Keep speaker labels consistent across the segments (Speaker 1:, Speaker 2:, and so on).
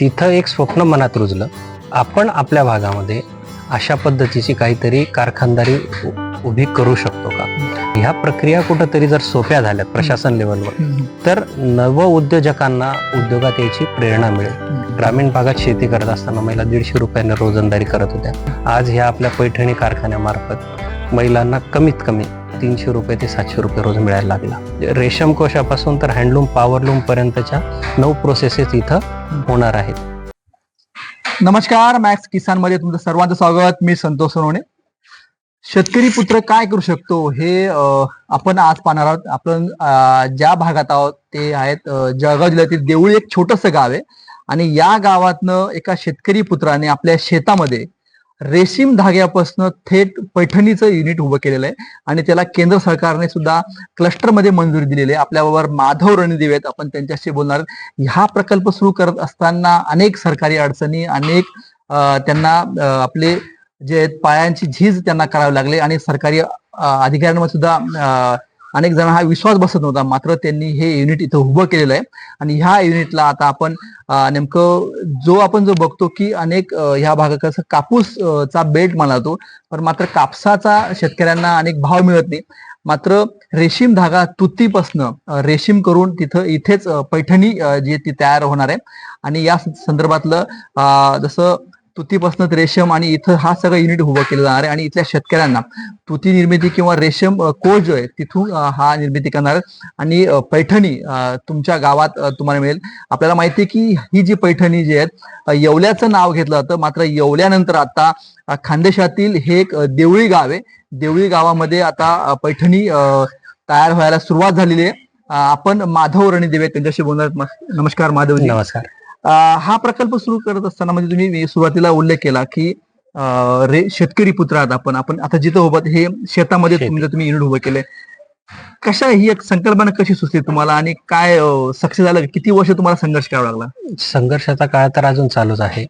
Speaker 1: तिथं एक स्वप्न मनात रुजलं. आपण आपल्या भागामध्ये अशा पद्धतीची काहीतरी कारखानदारी उभी करू शकतो का? ह्या प्रक्रिया कुठंतरी जर सोप्या झाल्यात प्रशासन लेवलवर तर नव उद्योजकांना उद्योगात यायची प्रेरणा मिळेल. ग्रामीण भागात शेती करत असताना महिला दीडशे रुपयाने रोजंदारी करत होत्या. आज ह्या आपल्या पैठणी कारखान्यामार्फत महिलांना कमीत कमी तीनशे रुपये ते सातशे रुपये रोज मिळायला लागला. रेशम कोशापासून तर हँडलूम पॉवरलूम पर्यंतच्या नऊ प्रोसेसेस इथं होणार आहेत.
Speaker 2: नमस्कार मॅक्स किसानमध्ये तुमचं सर्वांचं स्वागत. मी संतोष सोनवणे. शेतकरी पुत्र काय करू शकतो हे आपण आज पाहणार आहोत. आपण ज्या भागात आहोत ते आहेत जळगाव जिल्ह्यातील देऊळ एक छोटस गाव आहे. आणि या गावातनं एका शेतकरी पुत्राने आपल्या शेतामध्ये रेशीम धाग्यापासून थेट पैठणीचं युनिट उभं केलेलं आहे. आणि त्याला केंद्र सरकारने सुद्धा क्लस्टरमध्ये मंजुरी दिलेली आहे. आपल्याबरोबर माधव रणदिवे आहेत. आपण त्यांच्याशी बोलणार ह्या हा प्रकल्प सुरू करत असताना अनेक सरकारी अडचणी अनेक त्यांना आपले जे आहेत पायांची झीज त्यांना करावी लागले. आणि सरकारी अधिकाऱ्यांवर सुद्धा अनेक जण हा विश्वास बसत नव्हता. मात्र त्यांनी हे युनिट इथं उभं केलेलं आहे. आणि ह्या युनिटला आता आपण नेमकं जो आपण जो बघतो की अनेक ह्या भागा कसं कापूस चा बेल्ट मानला जातो. पण मात्र कापसाचा शेतकऱ्यांना अनेक भाव मिळत नाही. मात्र रेशीम धागा तुतीपासनं रेशीम करून तिथं इथेच पैठणी जी ती तयार होणार आहे. आणि या संदर्भातलं जसं तुतीपासून रेशम आणि इथं हा सगळं युनिट उभं केलं जाणार आहे. आणि इथल्या शेतकऱ्यांना तुती निर्मिती किंवा रेशम कोळ जो आहे तिथून हा निर्मिती करणार आणि पैठणी तुमच्या गावात तुम्हाला मिळेल. आपल्याला माहिती आहे की ही जी पैठणी जी आहेत येवल्याचं नाव घेतलं जातं. मात्र येवल्यानंतर आता खानदेशातील हे एक देवळी गाव आहे. देवळी गावामध्ये आता पैठणी तयार व्हायला सुरुवात झालेली आहे. आपण माधव रणिदेवे त्यांच्याशी बोलणार नमस्कार माधव
Speaker 1: नमस्कार.
Speaker 2: हा प्रकल्प सुरू करत असताना म्हणजे तुम्ही सुरुवातीला उल्लेख केला की रे शेतकरी पुत्र आहात आपण. आपण आता जिथं उभं हे शेतामध्ये तुम्ही युनिट उभं केलंय कशा ही एक संकल्पना कशी सुचली तुम्हाला आणि काय सक्सेस झालं? किती वर्ष तुम्हाला संघर्ष करावा लागला?
Speaker 1: संघर्षाचा काळ तर अजून चालूच आहे.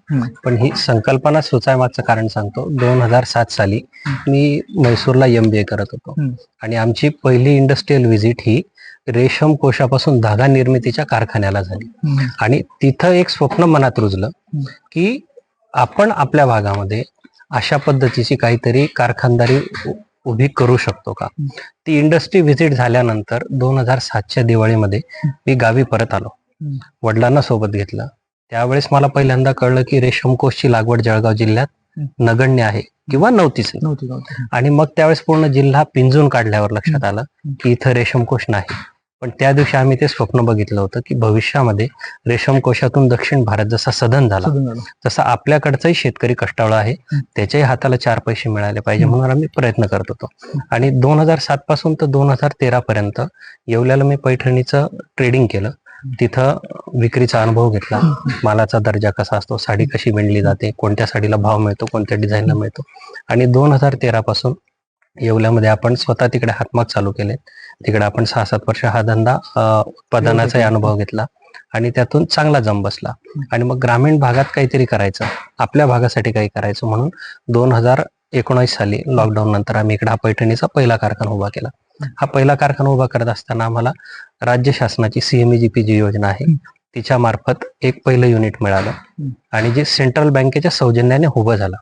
Speaker 1: पण ही संकल्पना सुचायमागचं कारण सांगतो. दोन हजार सात साली मी म्हैसूरला एम बी ए करत होतो. आणि आमची पहिली इंडस्ट्रीयल व्हिजिट ही रेशम कोशापासून धागा निर्मितीच्या कारखान्याला झाली. आणि तिथं एक स्वप्न मनात रुजलं. की आपण आपल्या भागामध्ये अशा पद्धतीची काहीतरी कारखानदारी उभी करू शकतो का. ती इंडस्ट्री व्हिजिट झाल्यानंतर दोन हजार सातच्या दिवाळीमध्ये मी गावी परत आलो. वडिलांना सोबत घेतलं. त्यावेळेस मला पहिल्यांदा कळलं की रेशमकोशची लागवड जळगाव जिल्ह्यात. नगण्य आहे किंवा नव्हतीच आणि मग त्यावेळेस पूर्ण जिल्हा पिंजून काढल्यावर लक्षात आलं की इथं रेशमकोश नाही. पण त्या दिवशी आम्ही ते स्वप्न बघितलं होतं की भविष्यामध्ये रेशमकोशातून दक्षिण भारत जसा सदन झाला. तसा आपल्याकडचाही शेतकरी कष्टाळू आहे. त्याच्याही हाताला चार पैसे मिळाले पाहिजे. म्हणून आम्ही प्रयत्न करत होतो. आणि दोन हजार सात पासून तर दोन हजार तेरा पर्यंत येवल्याला मी पैठणीचं ट्रेडिंग केलं. तिथं विक्रीचा अनुभव घेतला. मालाचा दर्जा कसा असतो साडी कशी विणली जाते कोणत्या साडीला भाव मिळतो कोणत्या डिझाईनला मिळतो. आणि दोन हजार तेरा पासून येवल्यामध्ये आपण स्वतः तिकडे हातमाग चालू केले. तिकडे आपण सहा सात वर्ष हा धंदा उत्पादनाचाही अनुभव घेतला आणि त्यातून चांगला जम बसला. आणि मग ग्रामीण भागात काहीतरी करायचं आपल्या भागासाठी काही करायचं म्हणून दोन हजार एकोणावीस साली लॉकडाऊन नंतर आम्ही इकडे हा पैठणीचा पहिला कारखाना उभा केला. हा पहिला कारखाना उभा करत असताना आम्हाला राज्य शासनाची सीएमईजीपी जी योजना आहे. तिच्या मार्फत एक पहिलं युनिट मिळालं. आणि जे सेंट्रल बँकेच्या सौजन्याने उभं झालं.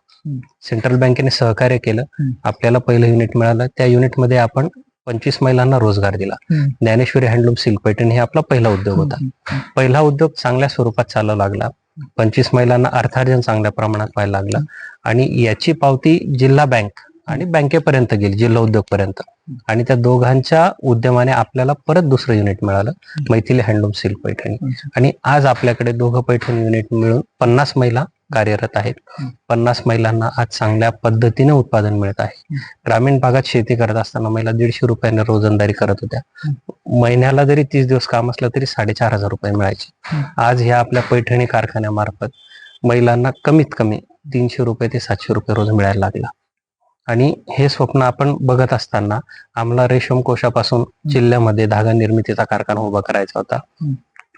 Speaker 1: सेंट्रल बँकेने सहकार्य केलं. आपल्याला पहिलं युनिट मिळालं. त्या युनिटमध्ये आपण पंचवीस महिलांना रोजगार दिला. ज्ञानेश्वरी हँडलूम सिल्क पैठणी हे आपला पहिला उद्योग होता. पहिला उद्योग चांगल्या स्वरूपात चालू लागला. पंचवीस महिलांना अर्थार्जन चांगल्या प्रमाणात व्हायला लागलं. आणि याची पावती जिल्हा बँक आणि बँकेपर्यंत गेली जिल्हा उद्योग पर्यंत आणि त्या दोघांच्या उद्यमाने आपल्याला परत दुसरं युनिट मिळालं मैथिली हँडलूम सिल्क पैठणी. आणि आज आपल्याकडे दोघं पैठणी युनिट मिळून पन्नास महिला कार्यरत आहेत. पन्नास महिलांना आज चांगल्या पद्धतीने उत्पादन मिळत आहे. ग्रामीण भागात शेती करत असताना महिला दीडशे रुपयाने रोजंदारी करत होत्या महिन्याला जरी तीस दिवस काम असलं तरी साडेचार हजार रुपये मिळायचे. आज ह्या आपल्या पैठणी कारखान्यामार्फत महिलांना कमीत कमी तीनशे रुपये ते सातशे रुपये रोज मिळायला लागला आणि हे स्वप्न आपण बघत असताना आम्हाला रेशम कोशापासून जिल्ह्यामध्ये धागा निर्मितीचा कारखाना उभा करायचा होता.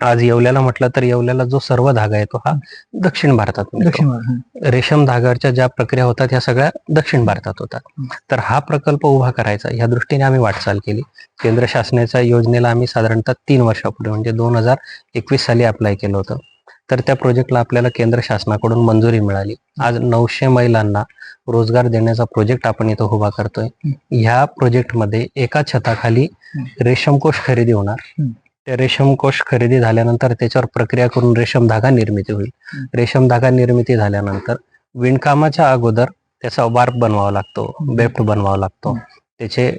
Speaker 1: आज येवल्याला म्हटलं तर येवल्याला जो सर्व धागा येतो हा दक्षिण भारतात. रेशम धागाच्या ज्या प्रक्रिया होतात ह्या सगळ्या दक्षिण भारतात होतात. तर हा प्रकल्प उभा करायचा ह्या दृष्टीने आम्ही वाटचाल केली केंद्र शासनाच्या योजनेला आम्ही साधारणतः तीन वर्षापूर्वी म्हणजे दोन हजार एकवीस साली अप्लाय केलं होतं तर त्या प्रोजेक्टला आपल्याला केंद्र शासनाकडून मंजुरी मिळाली. आज नऊशे महिलांना रोजगार देण्याचा प्रोजेक्ट आपण इथं उभा करतोय. ह्या प्रोजेक्टमध्ये एका छताखाली रेशमकोश खरेदी होणार. त्या रेशमकोश खरेदी झाल्यानंतर त्याच्यावर प्रक्रिया करून रेशम धागा निर्मिती होईल. रेशम धागा निर्मिती झाल्यानंतर विणकामाच्या अगोदर त्याचा वार्प बनवावा लागतो बेफ्ट बनवावा लागतो. त्याचे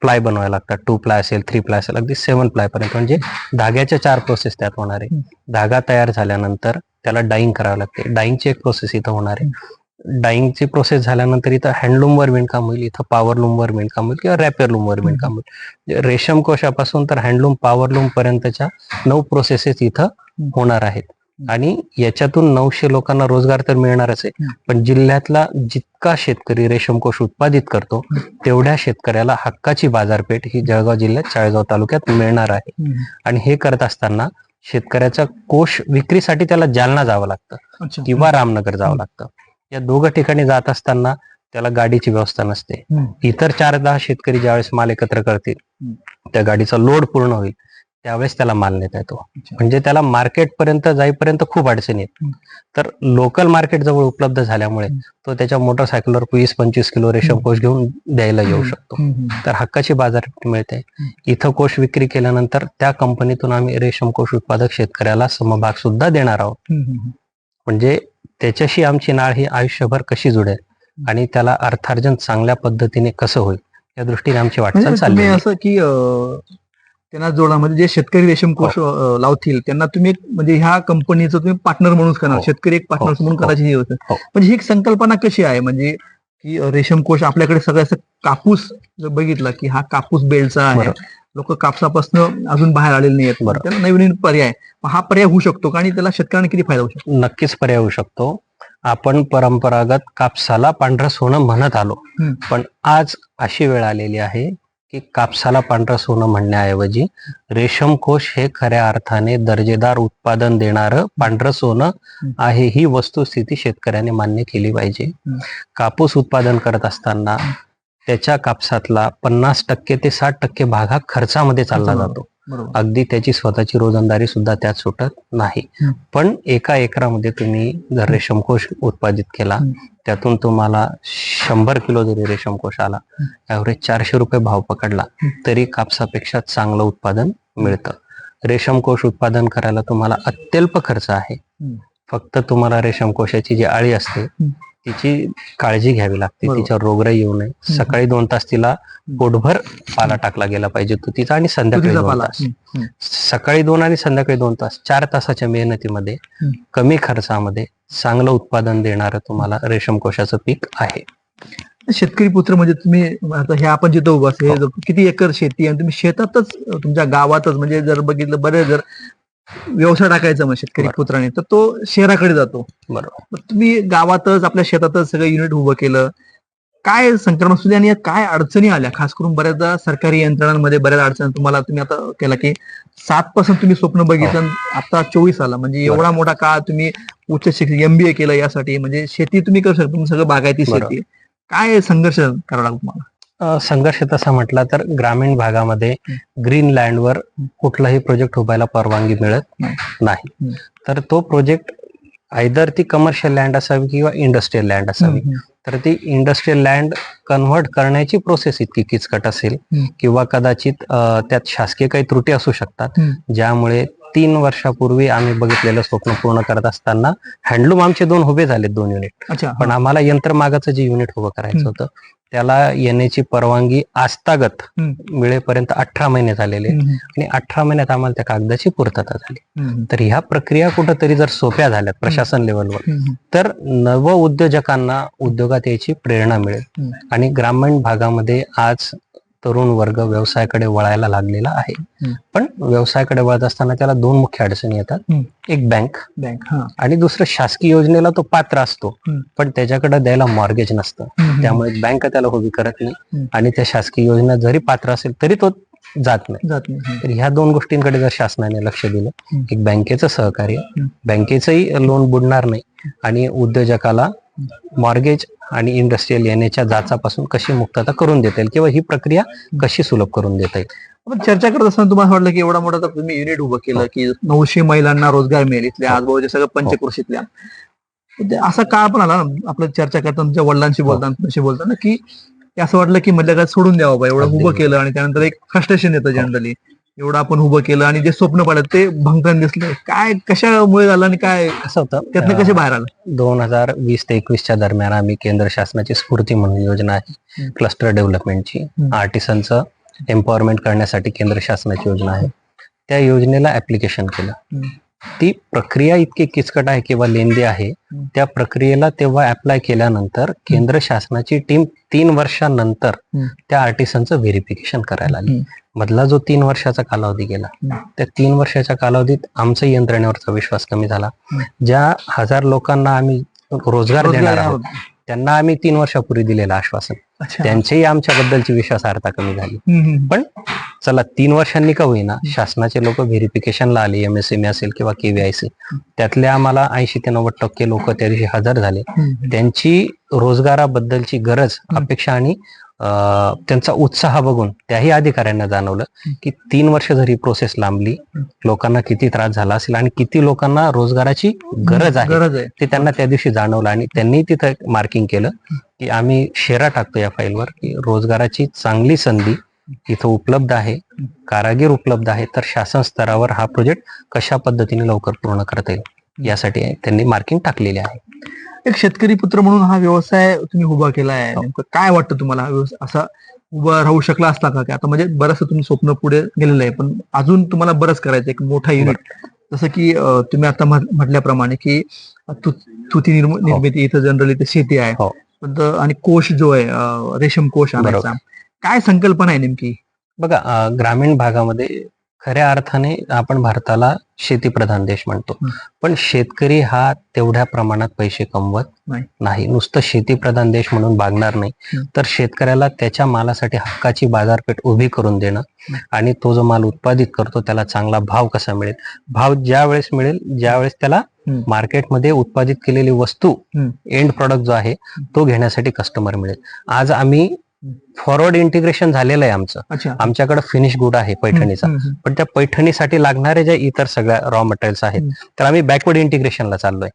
Speaker 1: प्लाय बनवावे लागतात. टू प्लाय असेल थ्री प्लाय असेल अगदी सेवन प्लाय पर्यंत. म्हणजे धाग्याच्या चार प्रोसेस त्यात होणार आहे. धागा तयार झाल्यानंतर त्याला डाईंग करावं लागते. डाईंगची एक प्रोसेस इथं होणार आहे. डाईंगची प्रोसेस झाल्यानंतर इथं हँडलूमवर विणकाम होईल इथं पॉवरलूमवर विणकाम होईल किंवा रॅपेरलूमवर विणकाम होईल. म्हणजे रेशम कोशापासून तर हँडलूम पॉवरलूम पर्यंतच्या नऊ प्रोसेसेस इथं होणार आहेत. आणि याच्यातून नऊशे लोकांना रोजगार तर मिळणारच आहे. पण जिल्ह्यातला जितका शेतकरी रेशमकोश उत्पादित करतो तेवढ्या शेतकऱ्याला हक्काची बाजारपेठ ही जळगाव जिल्ह्यात चाळीसगाव तालुक्यात मिळणार आहे. आणि हे करत असताना शेतकऱ्याचा कोश विक्रीसाठी त्याला जालना जावं लागतं किंवा रामनगर जावं लागतं. या दोघं ठिकाणी जात असताना त्याला गाडीची व्यवस्था नसते. इतर चार दहा शेतकरी ज्यावेळेस माल एकत्र करतील. त्या गाडीचा लोड पूर्ण होईल. त्यावेळेस त्याला माल नेता येतो. म्हणजे त्याला मार्केट पर्यंत जाईपर्यंत खूप अडचणी आहेत
Speaker 2: हम्म.
Speaker 1: तर लोकल मार्केट जवळ उपलब्ध झाल्यामुळे. तो त्याच्या मोटरसायकलवर वीस पंचवीस किलो रेशम कोश घेऊन द्यायला येऊ. शकतो. तर हक्काची बाजारपेठ मिळते इथं कोश विक्री केल्यानंतर त्या कंपनीतून आम्ही रेशम कोश उत्पादक शेतकऱ्याला समभाग सुद्धा देणार आहोत. म्हणजे त्याच्याशी आमची नाळ ही आयुष्यभर कशी जुडेल आणि त्याला अर्थार्जन चांगल्या पद्धतीने कसं होईल या दृष्टीने आमची वाटचाल
Speaker 2: म्हणजे
Speaker 1: चालली.
Speaker 2: असं की त्यांना जोडा म्हणजे जे शेतकरी रेशीम कोश
Speaker 1: हो.
Speaker 2: अं, लावतील त्यांना तुम्ही एक म्हणजे ह्या कंपनीचं तुम्ही पार्टनर म्हणून करणार
Speaker 1: हो.
Speaker 2: शेतकरी एक पार्टनर
Speaker 1: हो.
Speaker 2: म्हणून. करायची हे होतं. म्हणजे ही एक संकल्पना कशी आहे म्हणजे की रेशीम कोश आपल्याकडे सगळं असं कापूस जर बघितला की हा कापूस बेलचा आहे. लोक कापसापासून अजून बाहेर आलेले नाही आहेत. त्याला नवीन नवीन पर्याय हा पर्याय होऊ शकतो का आणि त्याला शेतकऱ्यांना किती फायदा होऊ शकतो
Speaker 1: नक्कीच पर्याय होऊ शकतो आपण परंपरागत कापसाला पांढरं सोनं म्हणत आलो. पण आज अशी वेळ आलेली आहे की कापसाला पांढरं सोनं म्हणण्याऐवजी रेशम कोश हे खऱ्या अर्थाने दर्जेदार उत्पादन देणारं पांढरं सोनं आहे ही वस्तुस्थिती शेतकऱ्याने मान्य केली पाहिजे. कापूस उत्पादन करत असताना त्याच्या कापसातला पन्नास टक्के ते साठ टक्के भाग हा खर्चामध्ये चालला. जातो अगदी त्याची स्वतःची रोजंदारी सुद्धा त्यात सुटत नाही. पण एका एकरामध्ये तुम्ही जर रेशमकोश उत्पादित केला. त्यातून तुम्हाला शंभर किलो जरी रेशमकोश आला ऍव्हरेज चारशे रुपये भाव पकडला तरी कापसापेक्षा चांगलं उत्पादन मिळतं रेशमकोश उत्पादन करायला तुम्हाला अत्यल्प खर्च आहे. फक्त तुम्हाला रेशमकोशाची जी आळी असते. तिची काळजी घ्यावी लागते.
Speaker 2: बरोबर.
Speaker 1: तिच्यावर रोगराई येऊ नये. सकाळी दोन तास तिला पोटभर पाला टाकला गेला पाहिजे तुतीचा आणि संध्याकाळी
Speaker 2: तुतीचा
Speaker 1: दोन
Speaker 2: पाला.
Speaker 1: तास.
Speaker 2: हम्म, हम्म.
Speaker 1: सकाळी दोन आणि संध्याकाळी दोन तास. चार तासाच्या मेहनतीमध्ये
Speaker 2: हम्म.
Speaker 1: कमी खर्चामध्ये चांगलं उत्पादन देणारं तुम्हाला रेशम कोशाचं पीक आहे.
Speaker 2: शेतकरी पुत्र म्हणजे तुम्ही आता हे आपण जिथं उभं असं हे किती एकर शेती आहे आणि तुम्ही शेतातच तुमच्या गावातच म्हणजे जर बघितलं बरेच जर व्यवसाय टाकायचा मग शेतकरी. पुत्राने. तर तो शहराकडे जातो.
Speaker 1: बरोबर.
Speaker 2: तुम्ही गावातच आपल्या शेतातच सगळं युनिट उभं केलं. काय संक्रमण सुद्धा आणि काय अडचणी आल्या? खास करून बऱ्याचदा सरकारी यंत्रणांमध्ये बऱ्याच अडचणी तुम्हाला तुम्ही आता केला की सात पासून तुम्ही स्वप्न बघितलं आणि आता चोवीस आला. म्हणजे एवढा मोठा काळ तुम्ही उच्च शिक्षण एमबीए केलं यासाठी. म्हणजे शेती तुम्ही करू शकता तुम्ही सगळं बागायती. शेती. काय संघर्ष करावा लागतो तुम्हाला?
Speaker 1: संघर्ष तसा म्हटला तर ग्रामीण भागामध्ये ग्रीन लँडवर कुठलाही प्रोजेक्ट उभायला परवानगी मिळत
Speaker 2: नाही.
Speaker 1: तर तो प्रोजेक्ट आयदर ती कमर्शियल लँड असावी किंवा इंडस्ट्रियल लँड असावी तर ती इंडस्ट्रियल लँड कन्व्हर्ट करण्याची प्रोसेस इतकी किचकट असेल. किंवा कदाचित त्यात शासकीय काही त्रुटी असू शकतात. ज्यामुळे तीन वर्षापूर्वी आम्ही बघितलेलं स्वप्न पूर्ण करत असताना हँडलूम आमचे दोन उभे झाले दोन युनिट पण आम्हाला यंत्रमागाचं जे युनिट उभं करायचं. होतं त्याला येण्याची परवानगी आस्थागत
Speaker 2: हम्म.
Speaker 1: मिळेपर्यंत अठरा महिने झालेले आणि अठरा महिन्यात आम्हाला त्या कागदाची पूर्तता झाली. तर ह्या प्रक्रिया कुठंतरी जर सोप्या झाल्यात प्रशासन लेवलवर तर नव उद्योजकांना उद्योगात यायची प्रेरणा मिळेल. आणि ग्रामीण भागामध्ये आज तरुण वर्ग व्यवसायाकडे वळायला लागलेला आहे. पण व्यवसायाकडे वळत असताना त्याला दोन मुख्य अडचणी येतात. एक बँक
Speaker 2: बँक हा
Speaker 1: आणि दुसरं शासकीय योजनेला तो पात्र असतो. पण त्याच्याकडे द्यायला मॉर्गेज नसतं त्यामुळे बँक त्याला उभी करत नाही. आणि त्या शासकीय योजना जरी पात्र असेल तरी तो जात नाही
Speaker 2: जात नाही.
Speaker 1: तर ह्या दोन गोष्टींकडे जर शासनाने लक्ष दिलं. एक बँकेचं सहकार्य. बँकेचंही लोन बुडणार नाही आणि उद्योजकाला मॉर्गेज आणि इंडस्ट्रियल येण्याच्या जाचापासून कशी मुक्तता करून देता येईल किंवा ही प्रक्रिया कशी सुलभ करून देता येईल
Speaker 2: आपण चर्चा करत असताना तुम्हाला वाटलं की एवढा मोठा तुम्ही युनिट उभं केलं की नऊशे महिलांना रोजगार मिळेल इथल्या
Speaker 1: हो.
Speaker 2: आजूबाजूच्या सगळं पंचक्रोशीतल्या तर ते असा काळ पण आला ना आपलं चर्चा करताना तुमच्या वडिलांशी
Speaker 1: हो.
Speaker 2: बोलताना तुमच्याशी बोलताना की असं वाटलं की मधल्या काळात सोडून द्यावं बा एवढं उभं केलं आणि त्यानंतर एक फ्रस्ट्रेशन येतं
Speaker 1: हो.
Speaker 2: जनरली एवढं आपण उभं केलं आणि जे स्वप्न पडलं ते भंगकन दिसलं काय कशामुळे झालं आणि काय
Speaker 1: असं होतं
Speaker 2: त्यातनं कसे बाहेर आलं
Speaker 1: दोन हजार वीस ते एकवीसच्या दरम्यान आम्ही केंद्र शासनाची स्फूर्ती म्हणून योजना आहे. क्लस्टर डेव्हलपमेंटची. आर्टिसनचं एम्पॉवरमेंट करण्यासाठी केंद्र शासनाची योजना आहे त्या योजनेला ऍप्लिकेशन केलं. ती प्रक्रिया इतकी किचकट आहे किंवा लेंदी आहे. त्या प्रक्रियेला तेव्हा अप्लाय केल्यानंतर केंद्र शासनाची टीम तीन वर्षानंतर. त्या आर्टिसनचं व्हेरिफिकेशन करायला आली. मधला जो तीन वर्षाचा कालावधी गेला. त्या तीन वर्षाच्या कालावधीत आमचा यंत्रणेवरचा विश्वास कमी झाला. ज्या हजार लोकांना आम्ही रोजगार देणार आहोत
Speaker 2: होते.
Speaker 1: त्यांना आम्ही तीन वर्षापूर्वी दिलेलं आश्वासन त्यांचीही आमच्याबद्दलची विश्वासार्हता कमी झाली. पण चला तीन वर्षांनी का होईना शासनाचे लोक व्हेरिफिकेशनला आले एम एस एम असेल किंवा केव्हीआयसी त्यातले आम्हाला ऐंशी ते नव्वद टक्के लोक त्या दिवशी हजर झाले. त्यांची रोजगाराबद्दलची गरज. अपेक्षा आणि त्यांचा उत्साह बघून त्याही अधिकाऱ्यांना जाणवलं की तीन वर्ष जरी प्रोसेस लांबली. लोकांना किती त्रास झाला असेल आणि किती लोकांना रोजगाराची गरज आहे
Speaker 2: गरज आहे
Speaker 1: ते त्यांना त्या दिवशी जाणवलं आणि त्यांनी तिथं मार्किंग केलं की आम्ही शेरा टाकतो या फाईलवर की रोजगाराची चांगली संधी इथं उपलब्ध आहे कारागीर उपलब्ध आहे तर शासन स्तरावर हा प्रोजेक्ट कशा पद्धतीने लवकर पूर्ण करता येईल यासाठी त्यांनी मार्किंग टाकलेली आहे
Speaker 2: एक शेतकरी पुत्र म्हणून हा व्यवसाय तुम्ही उभा केला आहे
Speaker 1: हो.
Speaker 2: नेमकं काय वाटतं तुम्हाला? हा व्यवसाय असा उभा राहू शकला असता का? की आता म्हणजे बरंच तुम्ही स्वप्न पुढे गेलेलं आहे पण अजून तुम्हाला बरंच करायचं एक मोठा युनिट जसं की तुम्ही आता म्हट- म्हटल्याप्रमाणे की तुती निर्म- निर्मिती इथं जनरली ते शेती आहे.
Speaker 1: हो.
Speaker 2: पण आणि कोश जो आहे रेशम कोश आणायचा. काय संकल्पना आहे नेमकी?
Speaker 1: बघा ग्रामीण भागामध्ये खऱ्या अर्थाने आपण भारताला शेतीप्रधान देश म्हणतो. पण शेतकरी हा तेवढ्या प्रमाणात पैसे कमवत
Speaker 2: नाही.
Speaker 1: नुसतं शेतीप्रधान देश म्हणून बागणार नाही. तर शेतकऱ्याला त्याच्या मालासाठी हक्काची बाजारपेठ उभी करून देणं. आणि तो जो माल उत्पादित करतो त्याला चांगला भाव कसा मिळेल भाव ज्या वेळेस मिळेल ज्या वेळेस त्याला. मार्केटमध्ये उत्पादित केलेली वस्तू. एंड प्रॉडक्ट जो आहे तो घेण्यासाठी कस्टमर मिळेल आज आम्ही फॉरवर्ड इंटिग्रेशन झालेलं आहे आमचं आमच्याकडे फिनिश गुड आहे पैठणीचा पण त्या पैठणीसाठी लागणारे जे इतर सगळ्या रॉ मटेरियल्स आहेत. तर आम्ही बॅकवर्ड इंटिग्रेशनला चाललोय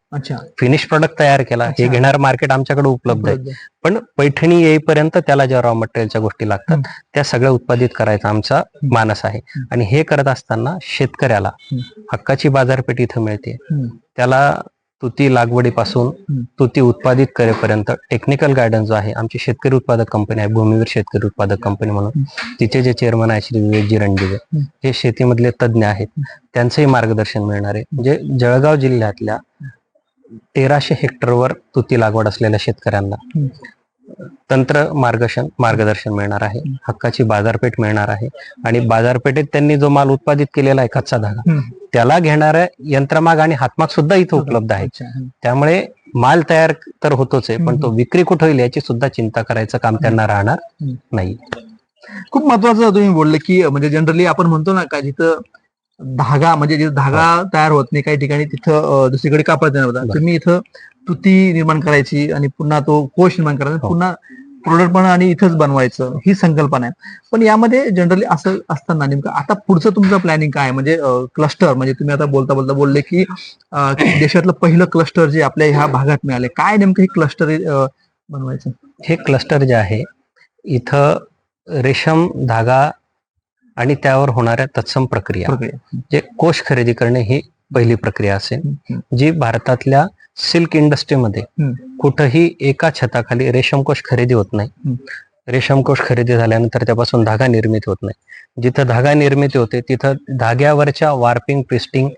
Speaker 1: फिनिश प्रोडक्ट तयार केला हे. घेणार मार्केट आमच्याकडे उपलब्ध आहे. पण पैठणी येईपर्यंत त्याला ज्या रॉ मटेरियलच्या गोष्टी लागतात. त्या सगळ्या उत्पादित करायचा आमचा मानस आहे. आणि हे करत असताना शेतकऱ्याला. हक्काची बाजारपेठ इथं मिळते त्याला तुती लागवडीपासून. तुती उत्पादित करेपर्यंत टेक्निकल गायडन्स जो आहे आमची शेतकरी उत्पादक कंपनी आहे भूमीवीर शेतकरी उत्पादक कंपनी म्हणून. तिचे जे चेअरमन आहे श्री विवेकजी रणदिवे. हे शेतीमधले तज्ज्ञ आहेत. त्यांचंही मार्गदर्शन मिळणार. आहे म्हणजे जळगाव जिल्ह्यातल्या तेराशे हेक्टरवर तुती लागवड असलेल्या शेतकऱ्यांना. तंत्र मार्गदर्शन मार्गदर्शन मिळणार आहे. हक्काची बाजारपेठ मिळणार आहे. आणि बाजारपेठेत त्यांनी जो माल उत्पादित केलेला आहे कच्चा धागा. त्याला घेणाऱ्या यंत्रमाग आणि हातमाग सुद्धा इथं उपलब्ध आहे. त्यामुळे माल तयार तर होतोच आहे पण. तो विक्री कुठे होईल याची सुद्धा चिंता करायचं काम त्यांना राहणार. नाही
Speaker 2: खूप महत्वाचं तुम्ही बोलले की म्हणजे जनरली आपण म्हणतो ना का जिथं धागा म्हणजे जिथं धागा तयार होत नाही काही ठिकाणी तिथं दुसरीकडे कापड तयार होतात
Speaker 1: बरं.
Speaker 2: तुम्ही इथं तुती निर्माण करायची आणि पुन्हा तो कोश निर्माण करायचा
Speaker 1: हो.
Speaker 2: पुन्हा प्रोडक्ट पण आणि इथंच बनवायचं ही संकल्पना आहे. पण यामध्ये जनरली असं असताना नेमकं आता पुढचं तुमचं प्लॅनिंग काय? म्हणजे क्लस्टर म्हणजे तुम्ही आता बोलता बोलता बोलले की देशातलं पहिलं क्लस्टर जे आपल्या ह्या भागात मिळाले. काय नेमकं हे क्लस्टर बनवायचं?
Speaker 1: हे क्लस्टर जे आहे इथं रेशम धागा आणि त्यावर होणाऱ्या तत्सम प्रक्रिया. जे कोश खरेदी करणे ही पहिली प्रक्रिया असेल जी भारतातल्या सिल्क इंडस्ट्रीमध्ये. कुठंही एका छताखाली रेशमकोश खरेदी होत नाही. रेशमकोश खरेदी झाल्यानंतर त्यापासून धागा निर्मिती होत नाही जिथं धागा निर्मिती होते तिथं धाग्यावरच्या वार्पिंग ट्विस्टिंग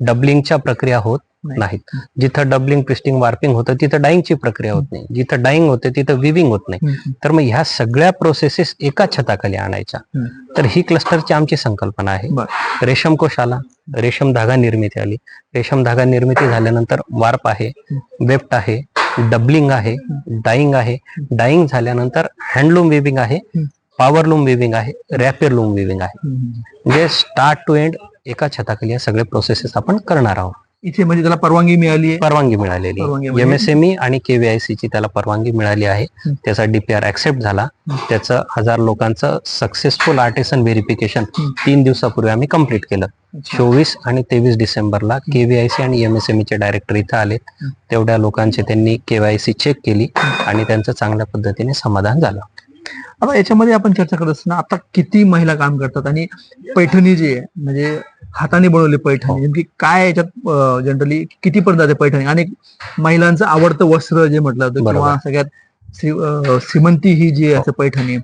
Speaker 1: डबलिंगच्या प्रक्रिया होत. नाहीत. जिथं डबलिंग ट्विस्टिंग वार्पिंग होतं तिथं डाईंगची प्रक्रिया होत नाही. जिथं डाईंग होते तिथं विविंग होत नाही. तर मग ह्या सगळ्या प्रोसेसेस एका छताखाली आणायच्या. तर ही क्लस्टरची आमची संकल्पना आहे. रेशम कोश आला. रेशम धागा निर्मिती आली. रेशम धागा निर्मिती झाल्यानंतर वार्प आहे वेफ्ट आहे डबलिंग आहे डाईंग आहे. डाईंग झाल्यानंतर हँडलूम विविंग आहे. पॉवर लूम विविंग आहे रॅपियर लूम विविंग आहे. म्हणजे स्टार्ट टू एंड एका छताखाली या सगळे प्रोसेसेस आपण करणार आहोत.
Speaker 2: इथे म्हणजे त्याला परवानगी मिळाली आहे
Speaker 1: परवानगी मिळालेली एमएसएमई आणि केव्हीआयसी ची त्याला परवानगी मिळाली आहे. त्याचा डीपीआर ऍक्सेप्ट झाला. त्याचं हजार लोकांचं सक्सेसफुल आर्टिसन व्हेरिफिकेशन. तीन दिवसापूर्वी आम्ही कंप्लीट केलं. चोवीस आणि तेवीस डिसेंबरला केव्हीआयसी आणि एमएसएमई चे डायरेक्टर इथं आलेत
Speaker 2: हं.
Speaker 1: तेवढ्या लोकांची त्यांनी केवायसी चेक केली आणि त्यांचं चांगल्या पद्धतीने समाधान झालं
Speaker 2: आता याच्यामध्ये आपण चर्चा करत असताना आता किती महिला काम करतात आणि पैठणी जी आहे म्हणजे हाताने बनवली
Speaker 1: हो.
Speaker 2: पैठणी नेमकी काय याच्यात जनरली किती पर्यंत जाते पैठणी आणि महिलांचं आवडतं वस्त्र जे म्हटलं जातं
Speaker 1: बरोबर.
Speaker 2: किंवा सगळ्यात श्रीमंती ही जी असं पैठणी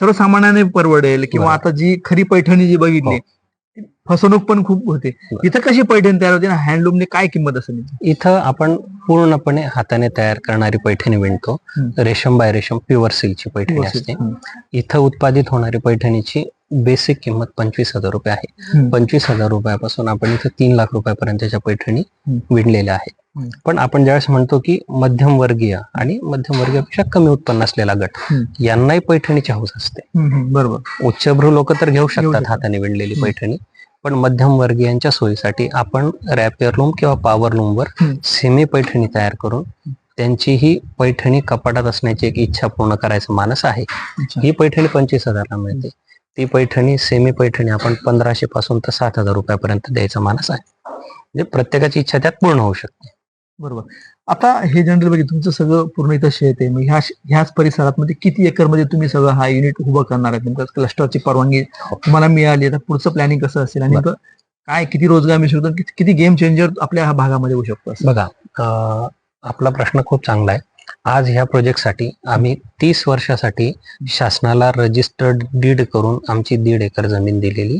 Speaker 2: सर्वसामान्याने परवडेल किंवा. आता जी खरी पैठणी जी बघितली
Speaker 1: हो.
Speaker 2: फसवणूक पण खूप होते. इथं कशी पैठणी तयार होते ना हँडलूमने काय किंमत असेल
Speaker 1: इथं आपण पूर्णपणे हाताने तयार करणारी पैठणी विणतो
Speaker 2: हं.
Speaker 1: रेशम बाय रेशम प्युअर सिल्कची पैठणी असते
Speaker 2: हं.
Speaker 1: इथं उत्पादित होणारी पैठणीची बेसिक किंमत पंचवीस हजार रुपये आहे. पंचवीस हजार रुपयापासून आपण इथे तीन लाख रुपयापर्यंतच्या पैठणी. विणलेल्या आहेत. पण आपण ज्यावेळेस म्हणतो की मध्यमवर्गीय आणि मध्यमवर्गीयापेक्षा कमी उत्पन्न असलेला गट. यांनाही पैठणीची हौस असते
Speaker 2: बरोबर
Speaker 1: उच्चभ्रू लोक तर घेऊ शकतात. हाताने विणलेली. पैठणी पण मध्यमवर्गीयांच्या सोयीसाठी आपण रॅपियर लूम किंवा पॉवर लूमवर. सेमी पैठणी तयार करून त्यांची ही पैठणी कपाटात असण्याची एक इच्छा पूर्ण करायचा मानस आहे. ही पैठणी पंचवीस हजारला मिळते ती पैठणी सेमी पैठणी आपण पंधराशे पासून तर सात हजार रुपयापर्यंत द्यायचा मानस आहे. म्हणजे प्रत्येकाची इच्छा त्यात पूर्ण होऊ शकते.
Speaker 2: बरोबर. आता हे जनरल बघितलं तुमचं सगळं पूर्ण इथं शेत आहे. मग ह्या ह्याच परिसरात मध्ये किती एकरमध्ये तुम्ही सगळं हा युनिट उभं करणार आहे? क्लस्टरची परवानगी तुम्हाला मिळाली आता पुढचं प्लॅनिंग कसं असेल? आणि काय किती रोजगार मिळू शकतो? किती- गेम चेंजर आपल्या ह्या भागामध्ये होऊ शकतो
Speaker 1: बघा आपला प्रश्न खूप चांगला आहे. आज ह्या प्रोजेक्टसाठी आम्ही तीस वर्षासाठी शासनाला रजिस्टर्ड डीड करून आमची दीड एकर जमीन दिलेली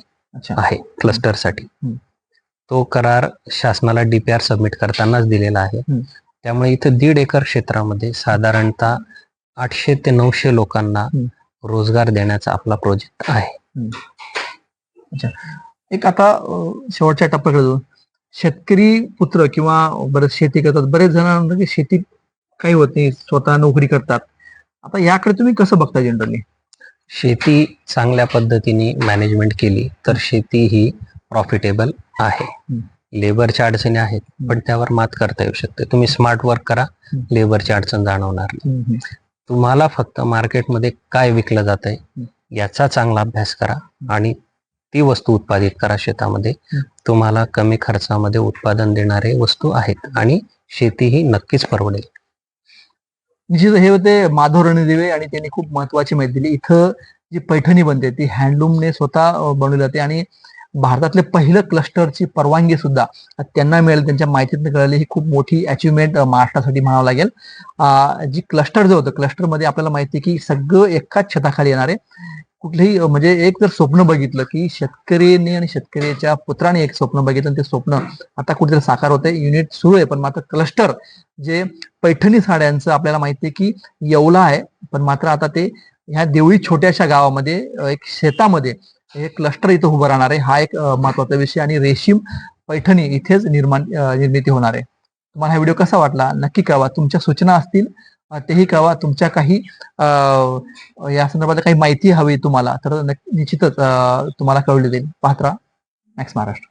Speaker 1: आहे क्लस्टरसाठी. तो करार शासनाला डीपीआर सबमिट करतानाच दिलेला आहे. त्यामुळे इथं दीड एकर क्षेत्रामध्ये साधारणतः आठशे ते नऊशे लोकांना. रोजगार देण्याचा आपला प्रोजेक्ट आहे.
Speaker 2: एक आता शेवटच्या टप्प्याकडे शेतकरी पुत्र किंवा बरेच शेती करतात. बरेच जण म्हणतात की शेती काही होत नाही. स्वतः नोकरी करतात. आता याकडे तुम्ही कसं बघता जनरली
Speaker 1: शेती चांगल्या पद्धतीने मॅनेजमेंट केली तर शेती ही प्रॉफिटेबल आहे. लेबरच्या अडचणी आहेत पण त्यावर मात करता येऊ शकते. तुम्ही स्मार्ट वर्क करा. लेबरची अडचण जाणवणार नाही. तुम्हाला फक्त मार्केटमध्ये काय विकलं जात आहे याचा चांगला अभ्यास करा आणि ती वस्तू उत्पादित करा शेतामध्ये. तुम्हाला कमी खर्चामध्ये उत्पादन देणारे वस्तू आहेत आणि शेती ही नक्कीच परवडेल.
Speaker 2: निश्चित हे होते माधव रणदिवे आणि त्यांनी खूप महत्वाची माहिती दिली. इथं जी पैठणी बनते ती हँडलूमने स्वतः बनवली जाते आणि भारतातले पहिलं क्लस्टरची परवानगी सुद्धा त्यांना मिळेल. त्यांच्या माहितीतनं कळाली. ही खूप मोठी अचिव्हमेंट महाराष्ट्रासाठी म्हणावं लागेल. जी क्लस्टर जे होतं क्लस्टरमध्ये आपल्याला माहिती आहे की सगळं एकाच छताखाली येणार आहे कुठलेही म्हणजे एक जर स्वप्न बघितलं की शेतकरीने आणि शेतकऱ्याच्या पुत्राने एक स्वप्न बघितलं ते स्वप्न आता कुठेतरी साकार होते युनिट सुरू आहे पण मात्र क्लस्टर जे पैठणी साड्यांचं आपल्याला माहिती आहे की येवला आहे पण मात्र आता ते ह्या देवळी छोट्याशा गावामध्ये एक शेतामध्ये हे क्लस्टर इथं उभं राहणार आहे. हा एक महत्त्वाचा विषय आणि रेशीम पैठणी इथेच निर्माण निर्मिती होणार आहे. तुम्हाला हा व्हिडिओ कसा वाटला? नक्की कळवा. तुमच्या सूचना असतील तेही कळवा. तुमच्या काही या संदर्भात काही माहिती हवी तुम्हाला तर निश्चितच तुम्हाला कळवली जाईल. पात्रा मॅक्स महाराष्ट्र.